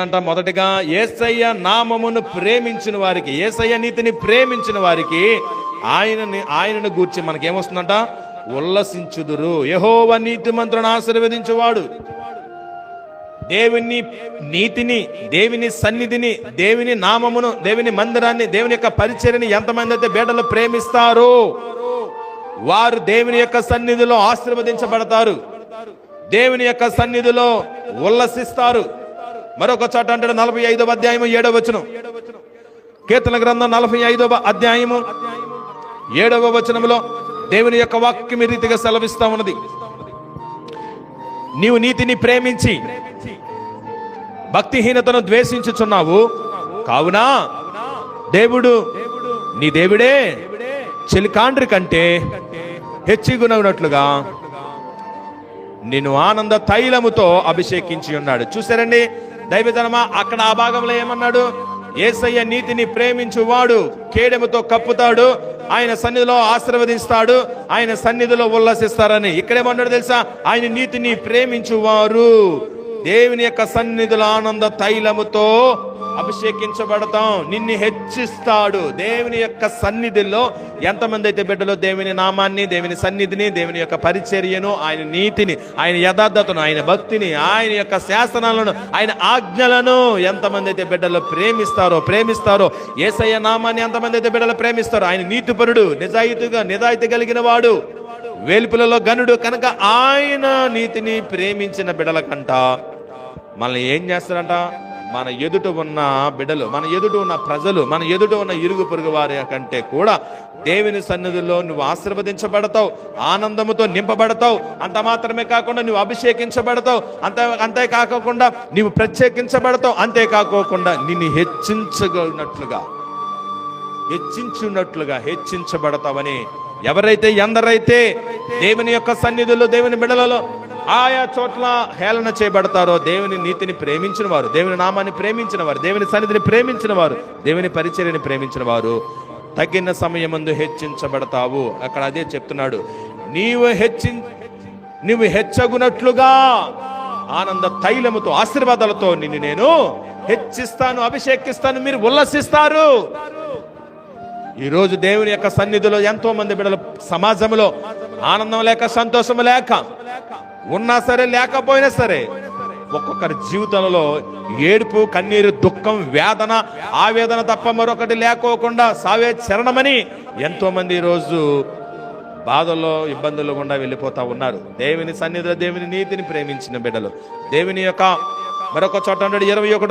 అంట మొదటిగా ఏసయ్య నామమును ప్రేమించిన వారికి ఏసయ్య నీతిని ప్రేమించిన వారికి ఆయనని ఆయనను గూర్చి మనకేమొస్తుందంట? ఉల్లసించుదురు. యహోవ నీతి మంత్రులను ఆశీర్వదించేవాడు. దేవుని నీతిని దేవుని సన్నిధిని దేవుని నామమును దేవుని మందిరాన్ని దేవుని యొక్క పరిచర్ని ఎంతమంది అయితే బేడలు ప్రేమిస్తారు వారు దేవుని యొక్క సన్నిధిలో ఆశీర్వదించబడతారు. దేవుని యొక్క సన్నిధిలో ఉల్లసిస్తారు. మరొక చోట అంటాడు నలభై ఐదవ అధ్యాయము ఏడవ వచనం. కీర్తన గ్రంథం నలభై ఐదవ అధ్యాయము ఏడవ వచనములో దేవుని యొక్క వాక్యం ఈ రీతిగా సెలవిస్తా ఉన్నది. నీవు నీతిని ప్రేమించి భక్తిహీనతను ద్వేషించుచున్నావు. కావున దేవుడు నీ దేవుడే. చెలికాండ్రి కంటే హెచ్చిగునవునట్లుగా నిన్ను ఆనంద తైలముతో అభిషేకించి ఉన్నాడు. చూసారండి దైవజనమా అక్కడ ఆ భాగంలో ఏమన్నాడు? ఏసయ్య నీతిని ప్రేమించువాడు కేడెముతో కప్పుతాడు ఆయన సన్నిధిలో ఆశీర్వదిస్తాడు ఆయన సన్నిధిలో ఉల్లసిస్తారని. ఇక్కడేమన్నాడు తెలుసా? ఆయన నీతిని ప్రేమించువారు. దేవుని యొక్క సన్నిధుల ఆనంద తైలముతో అభిషేకించబడతాం. నిన్ను హెచ్చిస్తాడు. దేవుని యొక్క సన్నిధిలో ఎంతమంది అయితే బిడ్డలో దేవుని నామాన్ని దేవుని సన్నిధిని దేవుని యొక్క పరిచర్యను ఆయన నీతిని ఆయన యథార్థతను ఆయన భక్తిని ఆయన యొక్క శాసనాలను ఆయన ఆజ్ఞలను ఎంతమంది అయితే బిడ్డలు ప్రేమిస్తారో ప్రేమిస్తారో ఏసయ్య నామాన్ని ఎంతమంది అయితే బిడ్డలు ప్రేమిస్తారో ఆయన నీతిపరుడు నిజాయితీగా నిజాయితీ కలిగిన వాడు. వేలుపులలో గనుడు కనుక ఆయన నీతిని ప్రేమించిన బిడ్డల కంట మనల్ని ఏం చేస్తారంట? మన ఎదుట ఉన్న బిడ్డలు మన ఎదుట ఉన్న ప్రజలు మన ఎదుట ఉన్న ఇరుగు పొరుగు వారి కంటే కూడా దేవుని సన్నిధిలో నువ్వు ఆశీర్వదించబడతావు ఆనందముతో నింపబడతావు. అంత మాత్రమే కాకుండా నువ్వు అభిషేకించబడతావు. అంత అంతే కాకుండా నీవు ప్రత్యేకించబడతావు. అంతే కాకోకుండా నిన్ను హెచ్చించగలిగినట్లుగా హెచ్చించున్నట్లుగా హెచ్చించబడతావని ఎవరైతే ఎందరైతే దేవుని యొక్క సన్నిధిలో దేవుని బిడలలో ఆయా చోట్ల హేళన చేయబడతారో దేవుని నీతిని ప్రేమించిన వారు దేవుని నామాన్ని ప్రేమించిన వారు దేవుని సన్నిధిని ప్రేమించిన వారు దేవుని పరిచర్యని ప్రేమించిన వారు తగిన సమయమందు హెచ్చించబడతావు. అక్కడ అదే చెప్తున్నాడు. నీవు హెచ్చి నీవు హెచ్చగునట్లుగా ఆనంద తైలముతో ఆశీర్వాదాలతో నిన్ను నేను హెచ్చిస్తాను అభిషేకిస్తాను మీరు ఉల్లసిస్తారు. ఈరోజు దేవుని యొక్క సన్నిధిలో ఎంతో మంది బిడ్డలు సమాజంలో ఆనందం లేక సంతోషం లేక ఉన్నా సరే లేకపోయినా సరే ఒక్కొక్కరి జీవితంలో ఏడుపు కన్నీరు దుఃఖం వేదన ఆవేదన తప్ప మరొకటి లేకోకుండా సావే చరణమని ఎంతో మంది ఈరోజు బాధల్లో ఇబ్బందులు గుండా వెళ్ళిపోతా ఉన్నారు. దేవుని సన్నిధిలో దేవుని నీతిని ప్రేమించిన బిడ్డలు. దేవుని యొక్క మరొక చోట ఇరవై ఒకటి